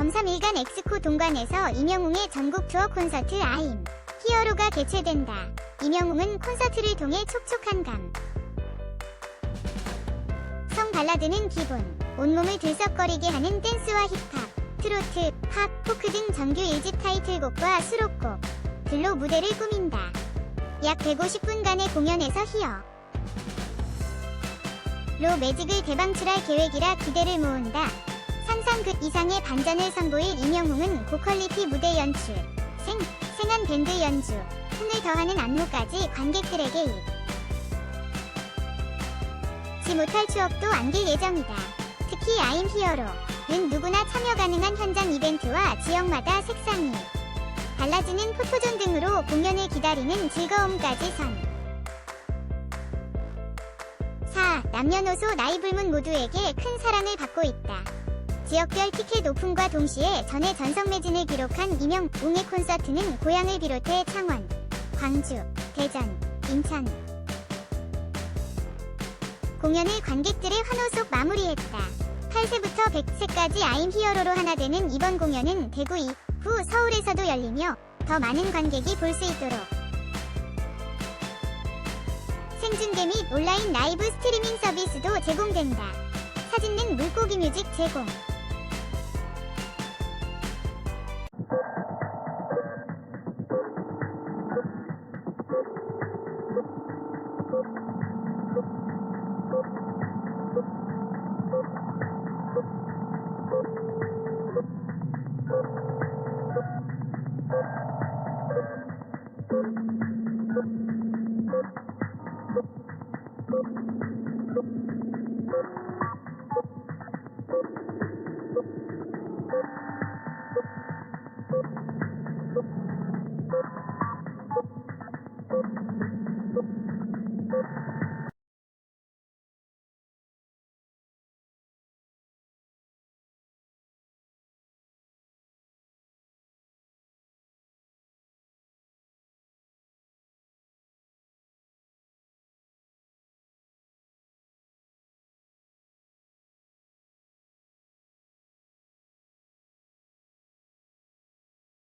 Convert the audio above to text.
점삼일간 엑스코 동관에서 임영웅의 전국 투어 콘서트 아임 히어로가 개최된다. 임영웅은 콘서트를 통해 촉촉한 감. 성 발라드는 기본, 온몸을 들썩거리게 하는 댄스와 힙합, 트로트, 팝, 포크 등 정규 1집 타이틀곡과 수록곡, 들로 무대를 꾸민다. 약 150분간의 공연에서 히어. 로 매직을 대방출할 계획이라 기대를 모은다. 상상 그 이상의 반전을 선보일 임영웅은 고퀄리티 무대 연출, 생, 생한 밴드 연주, 흥을 더하는 안무까지 관객들에게 잊지 못할 추억도 안길 예정이다. 특히 아임 히어로는 누구나 참여 가능한 현장 이벤트와 지역마다 색상이 달라지는 포토존 등으로 공연을 기다리는 즐거움까지 선. 4. 남녀노소 나이 불문 모두에게 큰 사랑을 받고 있다. 지역별 티켓 오픈과 동시에 전해 전성 매진을 기록한 임영웅의 콘서트는 고향을 비롯해 창원, 광주, 대전, 인천 공연을 관객들의 환호 속 마무리했다. 8세부터 100세까지 아임 히어로로 하나 되는 이번 공연은 대구 이후 서울에서도 열리며 더 많은 관객이 볼 수 있도록 생중계 및 온라인 라이브 스트리밍 서비스도 제공된다. 사진은 물고기 뮤직 제공.